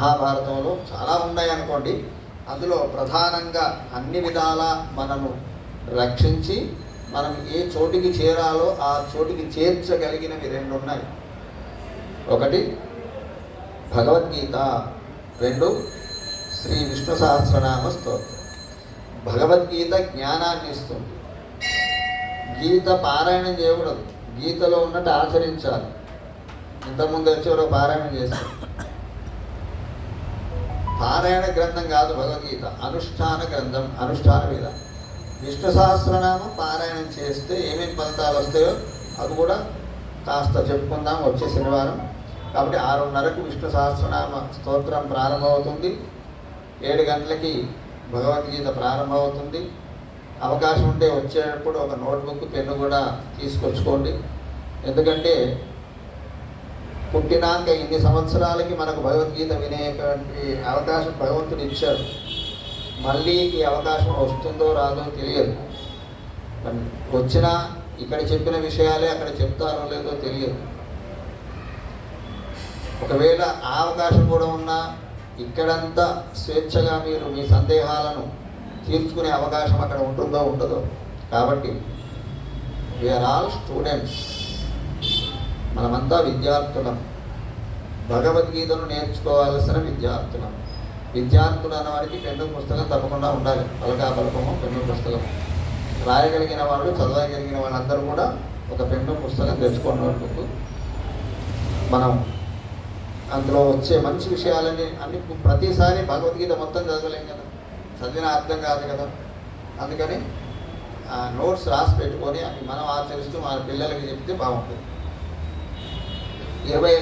మహాభారతంలో చాలా ఉన్నాయి అనుకోండి. అందులో ప్రధానంగా అన్ని విధాల మనను రక్షించి మనం ఏ చోటికి చేరాలో ఆ చోటికి చేర్చగలిగినవి రెండు ఉన్నాయి. ఒకటి భగవద్గీత రెండు శ్రీ విష్ణు సహస్రనామ స్తోత్రం. భగవద్గీత జ్ఞానాన్ని ఇస్తుంది. గీత పారాయణం చేయకూడదు. గీతలో ఉన్నట్టు ఆచరించాలి. ఇంతకుముందు వచ్చేవారు పారాయణం చేశారు. పారాయణ గ్రంథం కాదు భగవద్గీత. అనుష్ఠాన గ్రంథం అనుష్ఠాన మీద విష్ణు సహస్రనామం పారాయణం చేస్తే ఏమేమి ఫలితాలు వస్తాయో అది కూడా కాస్త చెప్పుకుందాం వచ్చే శనివారం. కాబట్టి ఆరున్నరకు విష్ణు సహస్రనామ స్తోత్రం ప్రారంభమవుతుంది. ఏడు గంటలకి భగవద్గీత ప్రారంభమవుతుంది. అవకాశం ఉంటే వచ్చేటప్పుడు ఒక నోట్బుక్ పెన్ను కూడా తీసుకొచ్చుకోండి. ఎందుకంటే పుట్టినాక ఇన్ని సంవత్సరాలకి మనకు భగవద్గీత వినేటువంటి అవకాశం భగవంతుడు ఇచ్చాడు. మళ్ళీ ఈ అవకాశం వస్తుందో రాదో తెలియదు. వచ్చిన వచ్చినా ఇక్కడ చెప్పిన విషయాలే అక్కడ చెప్తారో లేదో తెలియదు. ఒకవేళ ఆ అవకాశం కూడా ఉన్నా ఇక్కడంతా స్వేచ్ఛగా మీరు మీ సందేహాలను తీర్చుకునే అవకాశం అక్కడ ఉంటుందో ఉండదో. కాబట్టి వీఆర్ ఆల్ స్టూడెంట్స్ మనమంతా విద్యార్థులం. భగవద్గీతను నేర్చుకోవాల్సిన విద్యార్థులం. విద్యార్థులు అనేవాడికి వారికి పెన్ను పుస్తకం తప్పకుండా ఉండాలి. పలకా పలకము పెన్ను పుస్తకం రాయగలిగిన వాళ్ళు చదవగలిగిన వాళ్ళందరూ కూడా ఒక పెన్ను పుస్తకం తెచ్చుకున్నట్టు మనం అందులో వచ్చే మంచి విషయాలని అన్ని ప్రతిసారి భగవద్గీత మొత్తం చదవలేం కదా. చదివిన అర్థం కాదు కదా. అందుకని ఆ నోట్స్ రాసి పెట్టుకొని అవి మనం ఆచరిస్తూ మన పిల్లలకి చెప్తే బాగుంటుంది. ఇరవై